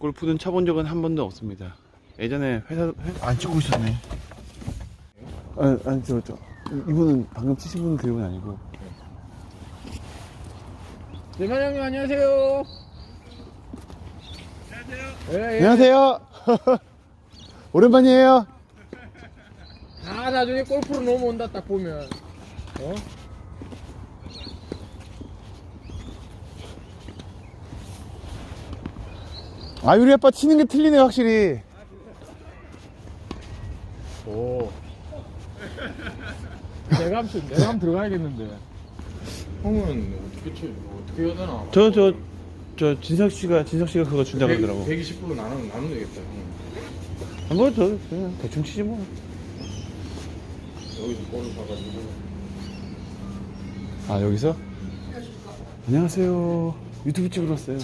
골프는 쳐본 적은 한 번도 없습니다. 예전에 회사, 회- 안 치고 있었네. 아, 아니, 저, 저. 이분은 방금 치신 분 그분 아니고. 대만 형님 안녕하세요. 안녕하세요. 예, 예. 안녕하세요. 오랜만이에요. 아 나중에 골프로 넘어온다 딱 보면. 어? 아, 유리 아빠 치는 게 틀리네, 확실히. 오. 내가 한번 내가 한번 들어가야겠는데. 형은 어떻게 쳐? 어떻게 해야 되나? 저, 저, 저, 진석 씨가, 진석 씨가 그거 준다 그러더라고. 120% 나누면 나누면 되겠다. 형. 뭐, 저, 그냥 대충 치지 뭐. 여기서 볼을 사가지고. 아, 여기서? 안녕하세요. 유튜브 찍으러 왔어요.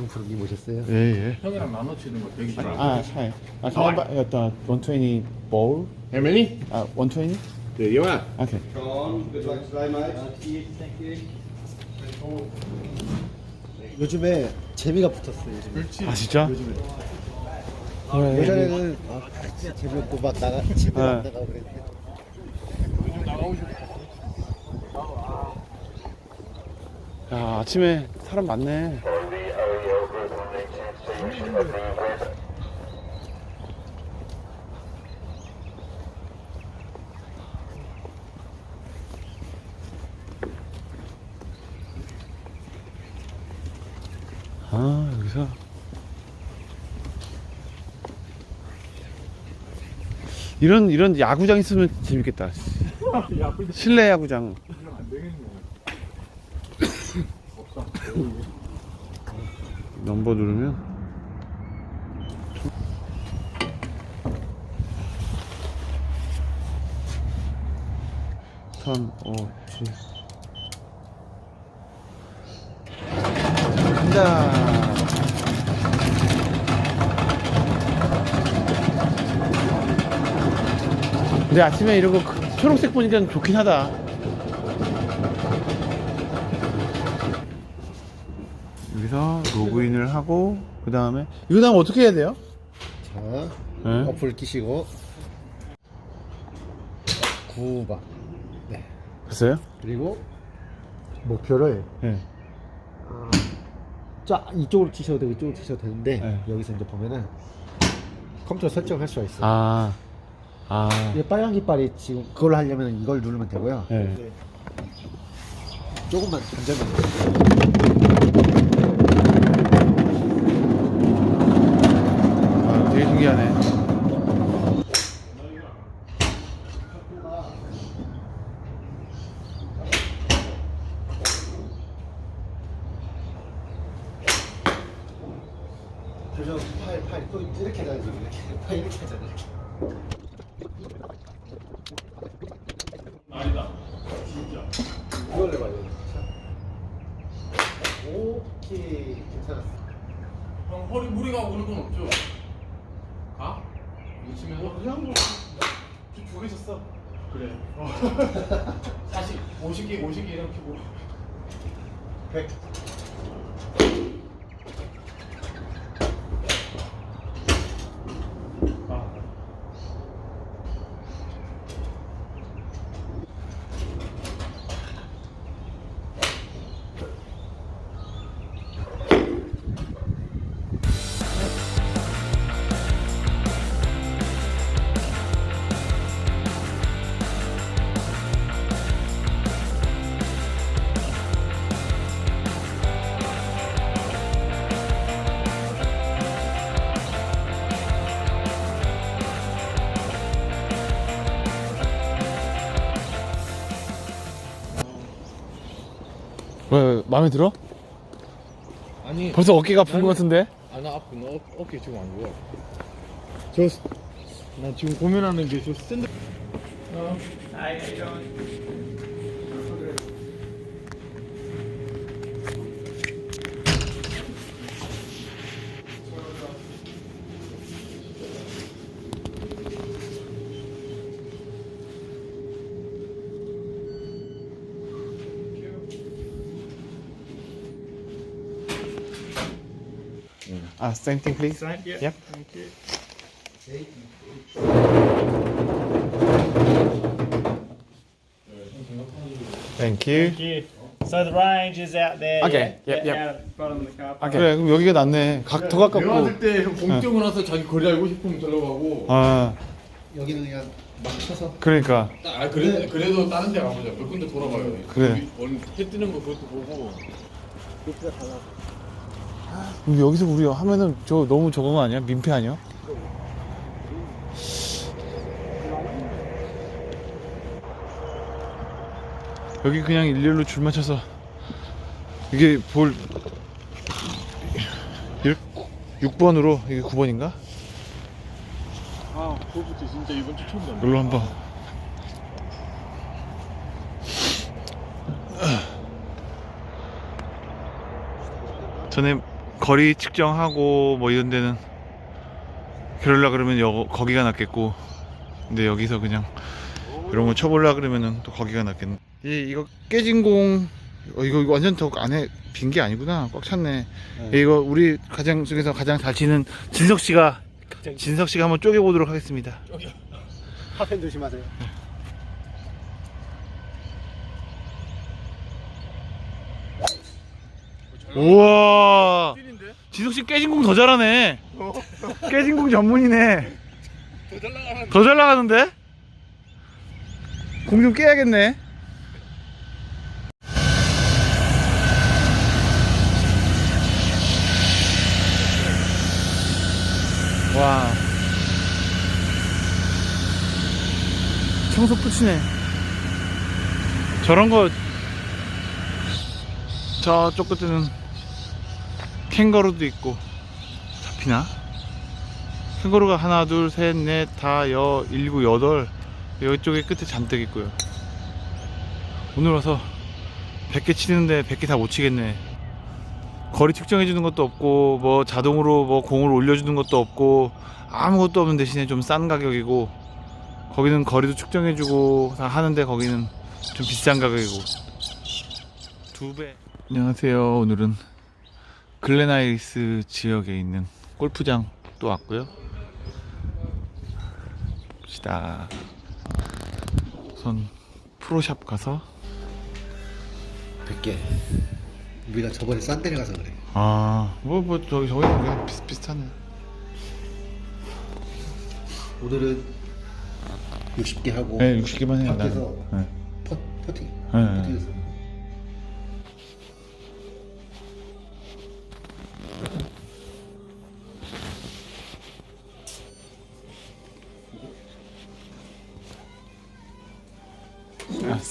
장프로님 오셨어요? 예, 예. 형이랑 나눠 치는 거 120. 아, 샤이. 아, can I buy uh, 120 bowl? How many? 아, 120? There you are. 오케이. 요즘에 재미가 붙었어요. 요즘에. 그렇지. 아, 진짜? 네. 예전에는 아, 진짜 재미없고 막 나가 집에 안 네. 나가고 그랬는데 야, 아침에 사람 많네. 아, 여기서. 이런, 이런 야구장 있으면 재밌겠다. 실내 야구장. 넘버 누르면 턴, 오, 지. 간다. 근데 아침에 거 그- 초록색 보니까 좋긴 하다. 여기서 로그인을 하고 그 다음에 이거 다음 어떻게 해야 돼요? 자 네? 어플 끼시고 9번 됐어요? 그리고 목표를 네. 쫙 이쪽으로 치셔도 되고 이쪽으로 치셔도 되는데 네. 여기서 이제 보면은 컴퓨터 설정할 수가 있어요. 아, 아, 이 빨간 깃발이 지금 그걸 하려면 이걸 누르면 되고요. 네. 조금만 단절만. 아, 되게 신기하네. 그래서 팔, 팔, 또 이렇게. 지금 이렇게. 팔 이렇게 하잖아요. 이렇게. 이걸 해봐요. 자. 오케이. 괜찮았어. 형 허리 무리가 오는 건 없죠? 가? 이거 치면서? 그냥 뭐. 두개 쳤어. 그래. 40, 50개, 50개 이렇게 뭐. 100. 왜, 마음에 들어? 아니 벌써 어깨가 아픈 것 같은데? 아나 아프 나 어, 어깨 지금 안 좋아. 저나 지금 고민하는 게 저 샌드. 아, same thing, please. Thank you. Yep. Thank you. Thank you. Thank you. So the range is out there. Okay, Yeah, yep, yep. Out at the bottom of the car. 아, 그래, 그럼 여기가 낫네. 각, 더그 가깝고. 왔을 때공 뛰고 나서 자기 거리 알고 싶으면 저러 가고. 아, 여기는 그냥 막 쳐서 그러니까. 아 그래 그래도 다른 데 가보자. 몇 군데 돌아봐요. 그래. 오늘 해 뜨는 거 그것도 보고. 근데 여기서 우리 하면은 저 너무 저거 거 아니야? 민폐 아니야? 여기 그냥 일렬로 줄 맞춰서 이게 볼 6번으로 이게 9번인가? 아 골프치 진짜 이번 주 처음 봤네. 놀러 한번 전에 거리 측정하고 뭐 이런 데는 그러려 그러면 여, 거기가 낫겠고. 근데 여기서 그냥 이런 거 쳐보려 그러면은 또 거기가 낫겠네. 이, 이거 깨진 공 어, 이거, 이거 완전 더 안에 빈 게 아니구나. 꽉 찼네. 이거 우리 가장 중에서 가장 잘 치는 진석 씨가 진석 씨가 한번 쪼개 보도록 하겠습니다. 하펜 조심하세요. 우와 진석 씨 깨진 공 더 잘하네. 깨진 공 전문이네. 더잘 나가는. 더잘 나가는데? 공 좀 깨야겠네. 와. 청소 끝이네. 저런 거 저쪽 끝에는 캥거루도 있고. 잡히나? 캥거루가 하나 둘 셋 넷 다 여 일곱 여덟. 이쪽에 끝에 잔뜩 있고요. 오늘 와서 100개 치는데 100개 다 못 치겠네. 거리 측정해 주는 것도 없고 뭐 자동으로 뭐 공을 올려주는 것도 없고 아무것도 없는 대신에 좀 싼 가격이고 거기는 거리도 측정해 주고 다 하는데 거기는 좀 비싼 가격이고. 두배. 안녕하세요. 오늘은 글렌아이스 지역에 있는 골프장 또 왔고요. 봅시다. 우선 프로샵 가서. 100개? 우리가 저번에 싼 데를 가서 그래. 아뭐 뭐 저기 저기 그냥 비슷비슷하네. 오늘은 60개 하고 네 60개만 해요 밖에서 나는 네. 퍼, 퍼팅. 네. 퍼팅했어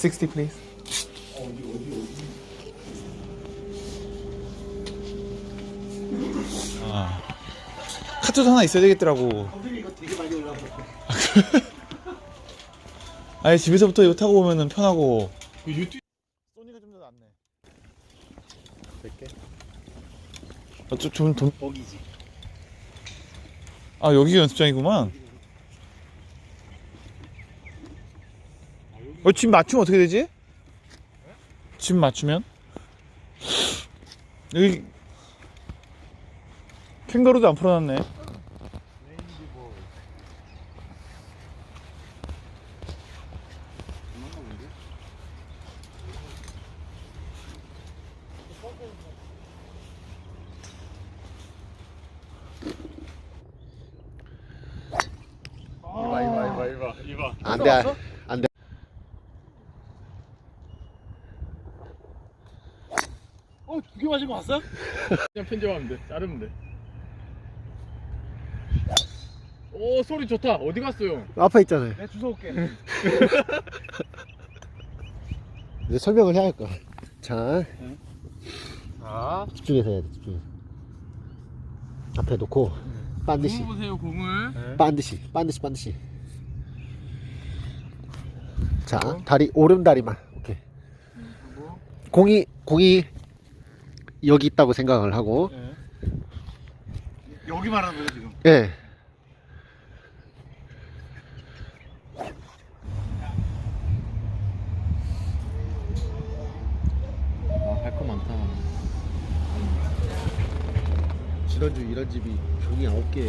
60 please. 아 카트도 하나 있어야 되겠더라고. 올라가 아니 집에서부터 이거 타고 오면은 편하고. 그 유튜브 소니가 좀 더 낫네. 100개? 어좀 좀 돈... 거기지. 아 여기가 연습장이구만 어, 집 맞추면 어떻게 되지? 집 맞추면? 여기 캥거루도 안 풀어놨네 이봐 이봐 이봐 이봐 이봐. 안돼 맞은 거 봤어? 그냥 편집하면 돼. 자르면 돼. 오 소리 좋다. 어디 갔어요? 앞에 있잖아요 내 주워 올게 이제 설명을 해야 할 거야 자 자, 집중해서 해야 돼 집중해서 앞에 놓고 반드시 공을 보세요 공을. 반드시 반드시 반드시 자 다리 오른 다리만 오케이 공이 공이 여기 있다고 생각을 하고. 여기 말하는 거죠 지금? 예. 아, 할거 많다. 지난주 이런 집이 종이 아홉 개